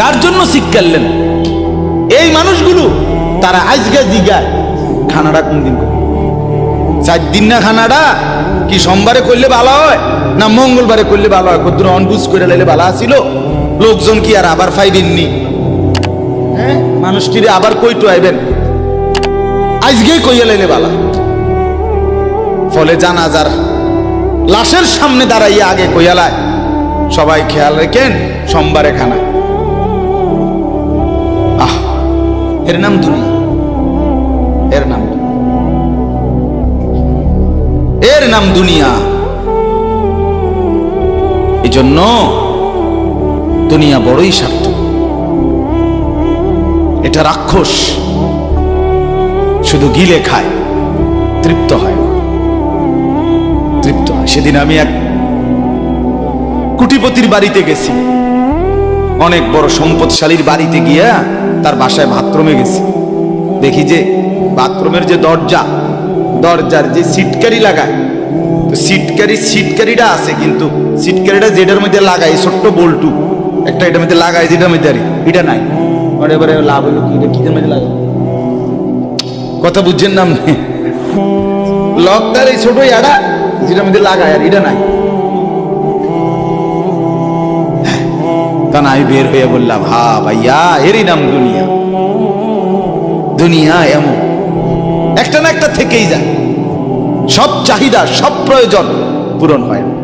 কার জন্য শিক্ষালেন এই মানুষগুলো তারা আজকে জিগায় খানাটা কোন দিন চার দিন না খানাটা, কি সোমবারে করলে ভালো হয়, না মঙ্গলবারে করলে ভালো হয়? কত অনবুজ করে লাইলে ভালো আছিল? লোকজন কি আর আবার ফাইবেননি? হ্যাঁ মানুষটিরে আবার কইটু আইবেন? আজকেই কইয়া লাইলে ভালো ফলে জানাজার লাশের সামনে দাঁড়াইয়া আগে কইয়ালায় সবাই খেয়াল রেখেন, সোমবারে খানা। এর নাম দুনিয়া এর নাম এর নাম দুনিয়া। এই জন্য দুনিয়া বড়ই স্বার্থ এটা রাক্ষস শুধু গিলে খায়, তৃপ্ত হয় তৃপ্ত হয়। সেদিন আমি এক কুটিপতির বাড়িতে গেছি। অনেক বড় সম্পদশালীর বাড়িতে গিয়া তার বাসায় বাথরুমে গেছি। দেখি যে বাথরুমের যে দরজা দরজার যে সিটকারি লাগায় তো সিটকারি সিটকারিটা আছে কিন্তু সিটকারিটা যেটার মধ্যে লাগায় ছোট্ট বল্টু একটা এটার মধ্যে লাগায় যেটার মধ্যে আরে এটা নাই। মানে এবারে লাভ হলো কি? এটা কিদের মধ্যে লাগায় কথা বুঝছেন না আপনি? লকটার এই ছোট ইয়াটা যেটার মধ্যে লাগায় আর এটা নাই। নাই বের হয়ে বললাম হা ভাইয়া, এরই নাম দুনিয়া। দুনিয়া এমন। একটা না একটা থেকেই যায়। সব চাহিদা, সব প্রয়োজন পূরণ হয় না।